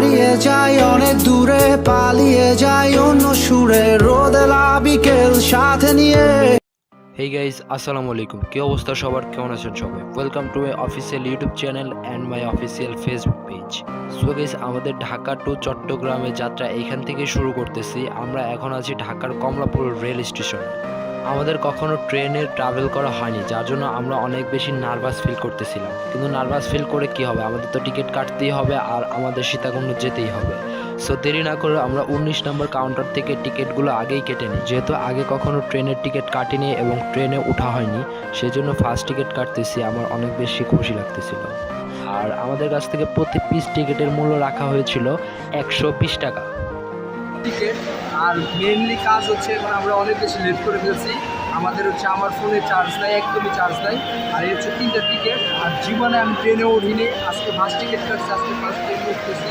হারিয়ে যাই অনেক দূরে পালিয়ে যাই অন্য সুরে রোদেলা বিকেল সাথে নিয়ে। হেই গাইজ আসসালামু আলাইকুম। কি অবস্থা সবার? কেমন আছেন সবাই? Welcome to my official YouTube channel and my official Facebook page so guys আমাদের ঢাকা টু চট্টগ্রামের যাত্রা এখান থেকে শুরু করতেছি। আমরা এখন আছি ঢাকার কমলাপুর রেল স্টেশনে। আমাদের কখনো ট্রেনে ট্রাভেল করা হয়নি, যার জন্য আমরা অনেক বেশি নার্ভাস ফিল করতেছিলাম। কিন্তু নার্ভাস ফিল করে কি হবে? আমাদের তো টিকিট কাটতেই হবে আর আমাদের সীতাকুণ্ড যেতেই হবে। সো দেরি না করে আমরা উনিশ নম্বর কাউন্টার থেকে টিকিটগুলো আগেই কেটে নিই। যেহেতু আগে কখনো ট্রেনের টিকিট কাটিনি এবং ট্রেনে ওঠা হয়নি, সেজন্য ফার্স্ট টিকিট কাটতেছি, আমার অনেক বেশি খুশি লাগতেছিল। আর আমাদের কাছ থেকে প্রতি পিস টিকিটের মূল্য রাখা হয়েছিল একশো বিশ টাকা। টিকিট আর মেনলি কাজ হচ্ছে এখন আমরা অনেক বেশি লেট করে ফেলছি। আমাদের হচ্ছে আমার ফোনে চার্জ নাই, একদমই চার্জ নাই। আর এই হচ্ছে তিনটা টিকিট আর জীবনে আমি ট্রেনে উঠিনি, আজকে ফার্স্ট টিকিট কাটছি, আজকে ফার্স্ট ট্রেনে উঠতেছি।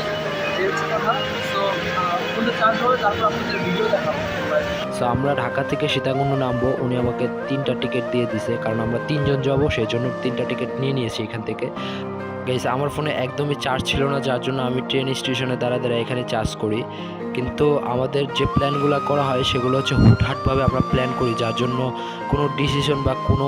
এই হচ্ছে কথা। তো ফোনে চার্জ হবে, তারপর আপনাদের ভিডিও দেখাবো। সো আমরা ঢাকা থেকে সীতাকুণ্ড নামবো। উনি আমাকে তিনটা টিকিট দিয়ে দিছে, কারণ আমরা তিনজন যাব, সেই জন্য তিনটা টিকিট নিয়ে নিয়েছি এখান থেকে। গেছে আমার ফোনে একদমই চার্জ ছিল না, যার জন্য আমি ট্রেন স্টেশনে দাঁড়া দাঁড়া এখানে চার্জ করি। কিন্তু আমাদের যে প্ল্যানগুলো করা হয়, সেগুলো হচ্ছে হুটহাটভাবে আমরা প্ল্যান করি, যার জন্য কোনো ডিসিশন বা কোনো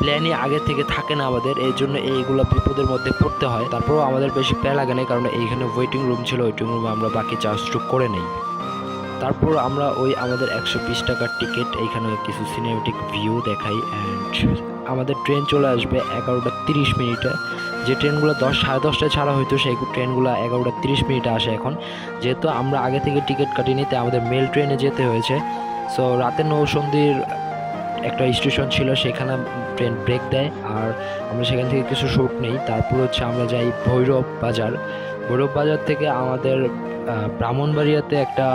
প্ল্যানই আগে থেকে থাকে না আমাদের। এই জন্য এইগুলো বিপদের মধ্যে পড়তে হয়। তারপরেও আমাদের বেশি প্ল্যান লাগে না কারণ এইখানে ওয়েটিং রুম ছিল ওয়েটিং রুমে আমরা বাকি চার্জটুক করে নেই। তারপর আমরা ওই আমাদের একশো বিশ টাকার টিকিট এইখানে কিছু সিনেমেটিক ভিউ দেখাই অ্যান্ড আমাদের ট্রেন চলে আসবে এগারোটা তিরিশ মিনিটে। যে ট্রেনগুলো দশ, সাড়ে দশটায় ছাড়া হইতো, সেই ট্রেনগুলো এগারোটা তিরিশ মিনিটে আসে এখন। যেহেতু আমরা আগে থেকে টিকিট কাটিনি, তাই আমাদের মেল ট্রেনে যেতে হয়েছে। সো রাতে নৌসন্দির একটা স্টেশন ছিল, সেখানে ট্রেন ব্রেক দেয়। আর আমরা সেখান থেকে কিছু শ্যুট নেই। তারপর হচ্ছে আমরা যাই ভৈরব বাজার। ভৈরব বাজার থেকে আমাদের ব্রাহ্মণবাড়িয়াতে একটা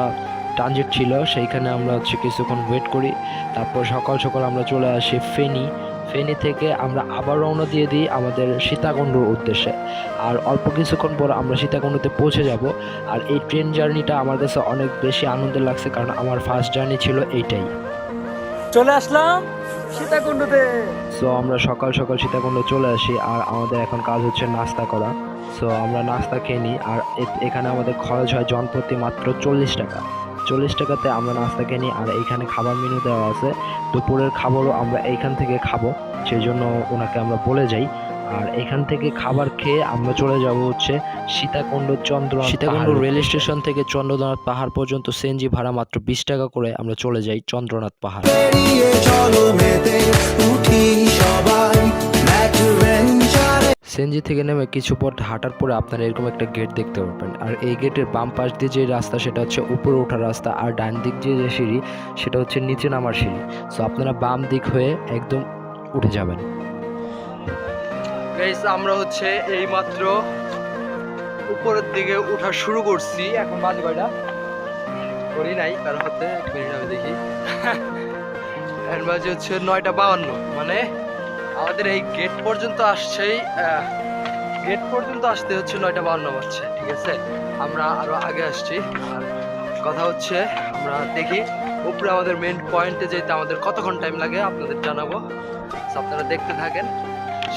ট্রানজিট ছিল। সেইখানে আমরা হচ্ছে কিছুক্ষণ ওয়েট করি। তারপর সকাল সকাল আমরা চলে আসি ফেনী। ফেনী থেকে আমরা আবার রওনা দিয়ে দিই আমাদের সীতাকুণ্ডর উদ্দেশ্যে। আর অল্প কিছুক্ষণ পর আমরা সীতাকুণ্ডতে পৌঁছে যাব। আর এই ট্রেন জার্নিটা আমার কাছে অনেক বেশি আনন্দের লাগছে কারণ আমার ফার্স্ট জার্নি ছিল এইটাই। চলে আসলাম সীতাকুণ্ডতে। সো আমরা সকাল সকাল সীতাকুণ্ড চলে আসি আর আমাদের এখন কাজ হচ্ছে নাস্তা করা। সো আমরা নাস্তা খেয়ে নিই আর এখানে আমাদের খরচ হয় জনপ্রতি মাত্র চল্লিশ টাকা। চল্লিশ টাকাতে আমরা নাস্তা কিনি আর এইখানে খাবার মেনু দেওয়া আছে। দুপুরের খাবারও আমরা এইখান থেকে খাব সেই জন্য ওনাকে আমরা বলে যাই। আর এখান থেকে খাবার খেয়ে আমরা চলে যাব হচ্ছে সীতাকুণ্ড চন্দ্র সীতাকুণ্ড রেল স্টেশন থেকে চন্দ্রনাথ পাহাড় পর্যন্ত সেনজি ভাড়া মাত্র বিশ টাকা করে আমরা চলে যাই চন্দ্রনাথ পাহাড়। সেনজি থেকে নেমে কিছু পথ হাঁটার পরে আপনারা এরকম একটা গেট দেখতে পারবেন। আর এই গেটের বাম পাশ দিয়ে যে রাস্তা, সেটা হচ্ছে উপরে ওঠার রাস্তা। আর ডান দিক দিয়ে যে সিঁড়ি, সেটা হচ্ছে নিচে নামার সিঁড়ি। সো আপনারা বাম দিক হয়ে একদম উঠে যাবেন। আমরা হচ্ছে এই মাত্র উপরের দিকে ওঠা শুরু করছি। এখন বাজে কয়টা? করি নাই, কারণ হচ্ছে দেখি। এখন বাজে হচ্ছে নয়টা বাউন্ন মানে আমাদের এই গেট পর্যন্ত আসছেই গেট পর্যন্ত আসতে হচ্ছে নয়টা বাউন্ন বাজছে, ঠিক আছে? আমরা আরও আগে আসছি, আর কথা হচ্ছে, আমরা দেখি উপরে আমাদের মেন পয়েন্টে যেতে আমাদের কতক্ষণ টাইম লাগে, আপনাদের জানাব। আপনারা দেখতে থাকেন,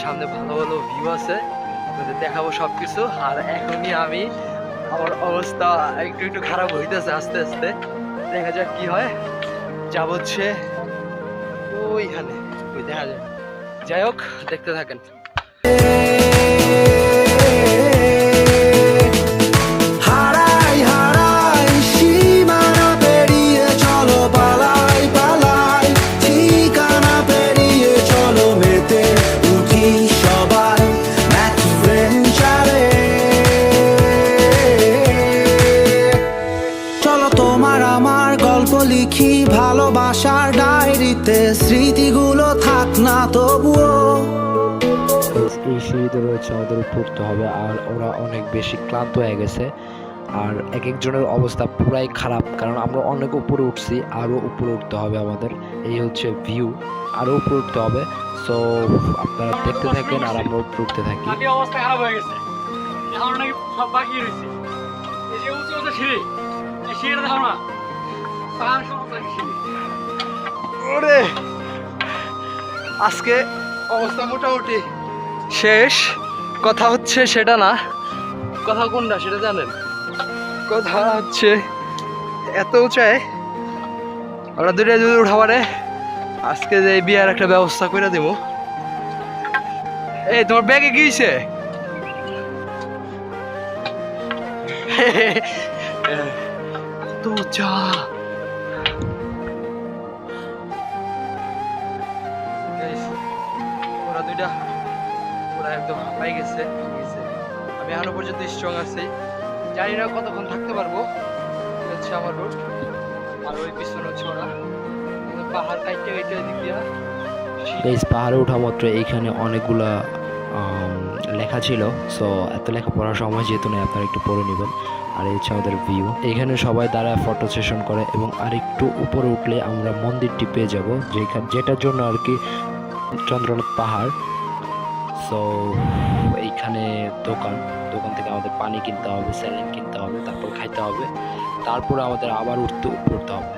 সামনে ভালো ভালো ভিউ আছে, আপনাদের দেখাবো সব কিছু আর এখনই আমি আমার অবস্থা একটু একটু খারাপ হইতেছে আস্তে আস্তে। দেখা যাক কি হয় যাব হচ্ছে ওইখানে, ওই দেখা যায় যাই হোক দেখতে থাকেন। তোমার আমার গল্প লিখি ভালোবাসার ডায়েরিতে স্মৃতিগুলো এই রয়েছে আমাদের উপরে উঠতে হবে আর ওরা অনেক বেশি ক্লান্ত হয়ে গেছে। আর এক একজনের অবস্থা পুরাই খারাপ কারণ আমরা অনেক উপরে উঠছি আরও উপরে উঠতে হবে আমাদের। এই হচ্ছে ভিউ আরও উপরে উঠতে হবে। সো আপনারা দেখতে থাকেন আর আমরা উপরে উঠতে থাকি। অবস্থা খারাপ হয়ে গেছে। এখন নাকি সব বাকি রয়েছে। এই যে উঁচু উঁচু সিঁড়ি এই সিঁড়িটা দেখো না। পাহাড় সমস্ত ওরে! আজকে অবস্থা মোটামুটি শেষ। কথা হচ্ছে সেটা না। কথা কোনটা সেটা জানেন? কথা হচ্ছে এত উঁচায়। আমরা দুইটা যদি উঠাবারে আজকে যে বিয়ার একটা ব্যবস্থা করে দেবো। এই, তোমার ব্যাগে কি হয়েছে এত উঁচা। ওরা দুইটা ওরা একদম গেছে আমি এখনও পর্যন্ত স্ট্রং আছি। জানি না কতক্ষণ থাকতে পারব। হচ্ছে আমার রোড আর ওই পিছনে হচ্ছে ওরা। পাহাড় পাহাড়ে ওঠা মাত্র এইখানে অনেকগুলা লেখা ছিল। সো এত লেখা পড়ার সময় যেহেতু নেই, আপনারা একটু পড়ে নেবেন। আর এই হচ্ছে আমাদের ভিউ এখানে সবাই দাঁড়ায় ফটো সেশন করে এবং আরেকটু উপরে উঠলে আমরা মন্দিরটি পেয়ে যাব, যেখানে যেটার জন্য আর কি চন্দ্রনাথ পাহাড়। সো এইখানে দোকান দোকান থেকে আমাদের পানি কিনতে হবে, স্যালাইন কিনতে হবে, তারপর খাইতে হবে। তারপর আমাদের আবার উঠতে উঠতে হবে।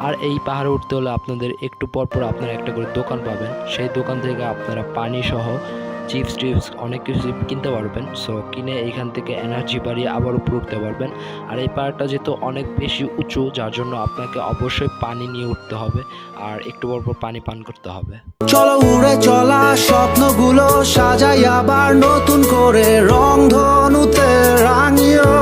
আর এই পাহাড়ে উঠতে হলে আপনাদের একটু পর পর আপনারা একটা করে দোকান পাবেন। সেই দোকান থেকে আপনারা পানি সহ চিপস টিপস অনেক কিছু কিনতে পারবেন। সো কিনে এইখান থেকে এনার্জি বাড়িয়ে আবার উপরে উঠতে পারবেন। আর এই পাহাড়টা যেহেতু অনেক বেশি উঁচু, যার জন্য আপনাকে অবশ্যই পানি নিয়ে উঠতে হবে আর একটু পর পর পানি পান করতে হবে। চলো উড়ে চলা স্বপ্নগুলো সাজাই আবার নতুন করে রং ধনুতে রাঙিও।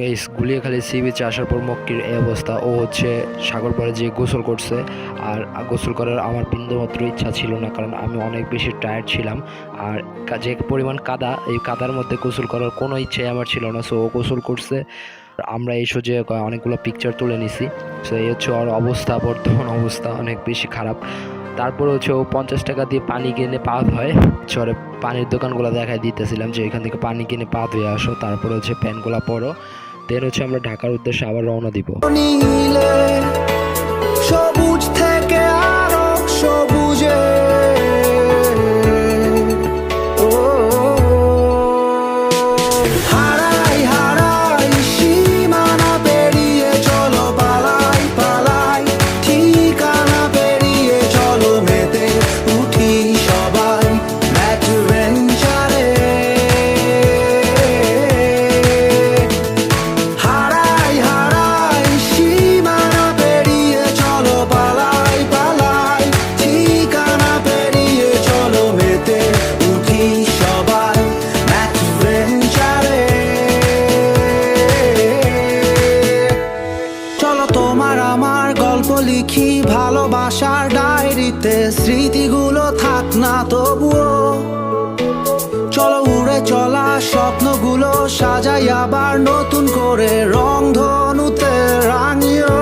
গাইস গুলিয়াখালী সি বিচে আসার পর মক্কির এই অবস্থা। ও হচ্ছে সাগর পাড়ে যে গোসল করছে। আর গোসল করার আমার বিন্দুমাত্র ইচ্ছা ছিল না, কারণ আমি অনেক বেশি টায়ার্ড ছিলাম। আর যে পরিমাণ কাদা, এই কাদার মধ্যে গোসল করার কোনো ইচ্ছাই আমার ছিল না সো ও গোসল করছে। আমরা এই সোজে অনেকগুলো পিকচার তুলে নিছি। সো এই হচ্ছে ওর অবস্থা, বর্তমান অবস্থা অনেক বেশি খারাপ। তারপরে হচ্ছে ও পঞ্চাশ টাকা দিয়ে পানি কিনে পা ধোয় চরে পানির দোকানগুলো দেখাই দিতেছিলাম যে এখান থেকে পানি কিনে পা ধুয়ে আসো। তারপরে হচ্ছে প্যান্টগুলো পরো। দেন হচ্ছে আমরা ঢাকার উদ্দেশ্যে আবার রওনা দিব। লিখি ভালোবাসার ডায়েরিতে স্মৃতিগুলো থাক না তবুও। চলো উড়ে চলা স্বপ্নগুলো সাজাই আবার নতুন করে রং ধনুতে রাঙিও।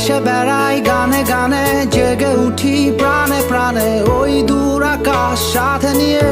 ভেসে বেড়াই গানে গানে জেগে উঠি প্রাণে প্রাণে ওই দূর আকাশ সাথে নিয়ে।